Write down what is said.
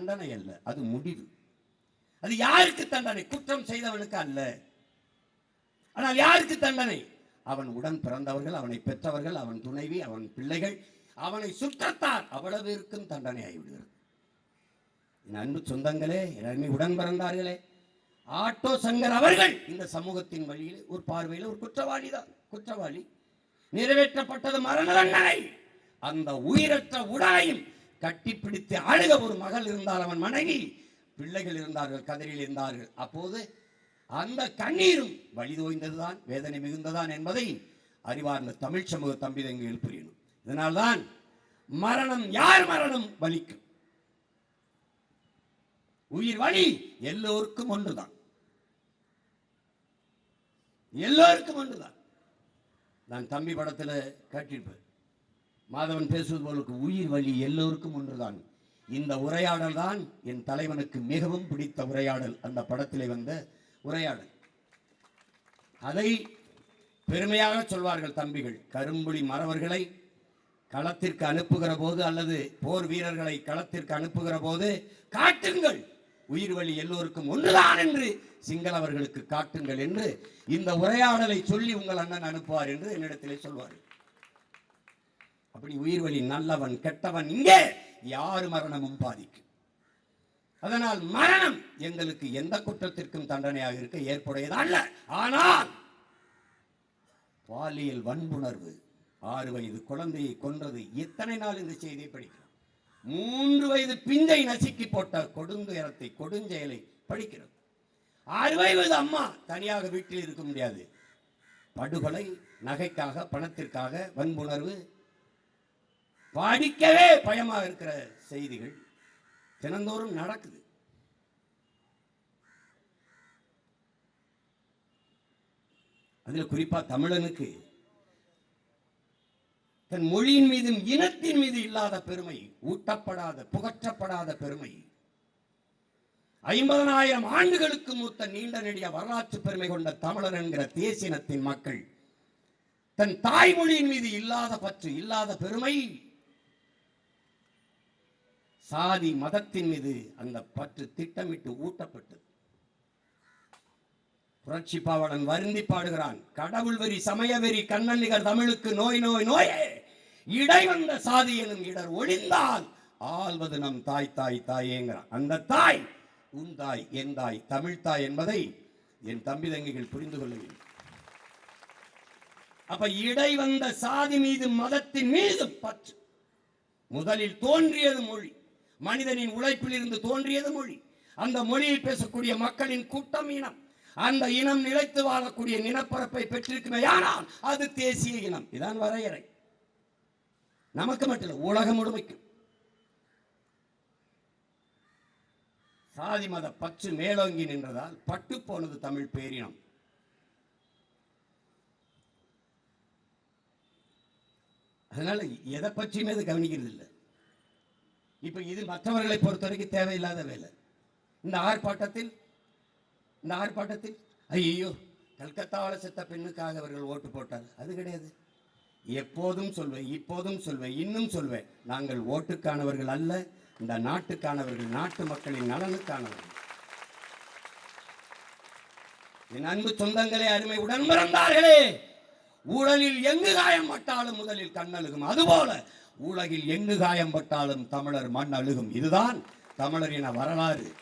தண்டனை அல்ல அது முடிவு. அது யாருக்கு தண்டனை? குற்றம் செய்தவனுக்கு அல்ல. ஆனால் யாருக்கு தண்டனை? அவன் உடன் பிறந்தவர்கள் அவனை பெற்றவர்கள் அவன் துணைவி அவன் பிள்ளைகள் அவனை சுற்றத்தார். அவ்வளவிற்கும் தண்டனை ஆகிவிடுகிறது. என் அன்பு சொந்தங்களே என் அருமை உடன் பிறந்தார்களே ஆட்டோ சங்கர் அவர்கள் இந்த சமூகத்தின் வழியில் ஒரு பார்வையில் ஒரு குற்றவாளி தான் குற்றவாளி. நிறைவேற்றப்பட்டது மரண தண்டனை அந்த உயிரற்ற உடலையும் கட்டிப்பிடித்து அழுக ஒரு மகள் இருந்தால் அவன் மனைவி பிள்ளைகள் இருந்தார்கள் கதிரில் இருந்தார்கள். அப்போது அந்த கண்ணீரும் வழி தோய்ந்ததுதான் வேதனை மிகுந்ததான் என்பதை அறிவார்ந்த தமிழ் சமூக தம்பிதங்கள் புரியணும் இதனால்தான் மரணம் யார் மரணம் வலிக்கும்? உயிர் வழி எல்லோருக்கும் ஒன்றுதான். எல்லோருக்கும் ஒன்றுதான். நான் தம்பி படத்துல காட்டியிருப்பேன் மாதவன் பேசுவது போலுக்கு உயிர் வழி எல்லோருக்கும் ஒன்றுதான். இந்த உரையாடல் தான் என் தலைவனுக்கு மிகவும் பிடித்த உரையாடல். அந்த படத்திலே வந்த உரையாடல். அதை பெருமையாக சொல்வார்கள் தம்பிகள். கரும்புலி மறவர்களை களத்திற்கு அனுப்புகிற போது அல்லது போர் வீரர்களை களத்திற்கு அனுப்புகிற போது காட்டுங்கள். உயிர் வழி எல்லோருக்கும் ஒன்றுதான் என்று சிங்களவர்களுக்கு காட்டுங்கள் என்று இந்த உரையாடலை சொல்லி உங்கள் அண்ணன் அனுப்புவார் என்று என்னிடத்திலே சொல்வார். அப்படி உயிர் வழி நல்லவன் கெட்டவன் இங்கே யார் மரணமும் பாதிக்கும். அதனால் மரணம் எங்களுக்கு எந்த குற்றத்திற்கும் தண்டனையாக இருக்க ஏற்புடையது அல்ல. ஆனால் பாலியல் வன்புணர்வு ஆறு வயது குழந்தையை கொன்றது எத்தனை நாள் இந்த செய்தியை படிக்கிறோம்? மூன்று வயது பிஞ்சை நசுக்கி போட்ட கொடுந்துயரத்தை கொடுஞ்செயலை படிக்கிறோம். ஆறு வயது அம்மா தனியாக வீட்டில் இருக்க முடியாது. படுகொலை நகைக்காக பணத்திற்காக வன்புணர்வு படிக்கவே பயமாக இருக்கிற செய்திகள் தினந்தோறும் நடக்குது. அதுல குறிப்பா தமிழனுக்கு தன் மொழியின் மீதும் இனத்தின் மீது இல்லாத பெருமை ஊட்டப்படாத புகற்றப்படாத பெருமை ஐம்பதனாயிரம் ஆண்டுகளுக்கு மூத்த நீண்ட நெடிய வரலாற்று பெருமை கொண்ட தமிழர் என்கிற தேசினத்தின் மக்கள் தன் தாய்மொழியின் மீது இல்லாத பற்று இல்லாத பெருமை சாதி மதத்தின் மீது அந்த பற்று திட்டமிட்டு ஊட்டப்பட்டது. புரட்சி பாவலன் வருந்தி பாடுகிறான் கடவுள் வெறி சமய வெறி கண்ணன்னிகர் தமிழுக்கு நோய் நோய் நோயே! இடை வந்த சாதி எனும் இடர் ஒளிந்தால் ஆள்வது நம் தாய் தாய் தாயேங்கிறான். அந்த தாய் உன் தாய் என் தாய் தமிழ் தாய் என்பதை என் தம்பி தங்கிகள் புரிந்து கொள்ள வேண்டும். அப்ப இடை வந்த சாதி மீது மதத்தின் மீது பற்று. முதலில் தோன்றியது மொழி. மனிதனின் உழைப்பில் இருந்து தோன்றியது மொழி. அந்த மொழியை பேசக்கூடிய மக்களின் கூட்டம் இனம். அந்த இனம் நிலைத்து வாழக்கூடிய நிலப்பரப்பை பெற்றிருக்குமே ஆனால் அது தேசிய இனம். இதான் வரையறை. நமக்கு மட்டும் இல்லை உலகம் முழுமைக்கும். சாதி மத பற்று மேலோங்கி நின்றதால் பட்டு போனது தமிழ் பேரினம். அதனால எதை பற்றியுமே அது கவனிக்கிறது இல்லை இப்ப இது மற்றவர்களை பொறுத்த வரைக்கும் தேவையில்லாத வேலை. இந்த ஆர்ப்பாட்டத்தில் இந்த ஆர்ப்பாட்டத்தில் ஐயோ கல்கத்தாவில் செத்த பெண்ணுக்காக அவர்கள் ஓட்டு போட்டார் அது கிடையாது. எப்போதும் சொல்வேன் இப்போதும் சொல்வேன் இன்னும் சொல்வேன். நாங்கள் ஓட்டுக்கானவர்கள் அல்ல இந்த நாட்டுக்கானவர்கள் நாட்டு மக்களின் நலனுக்கானவர்கள். என் அன்பு சொந்தங்களே அருமை உடன் பிறந்தார்களே ஊழலில் எங்கு காயம் பட்டாலும் முதலில் கண்ணழுகும் அதுபோல உலகில் எங்கு காயம் பட்டாலும் தமிழர் மண் அழுகும். இதுதான் தமிழரின வரலாறு.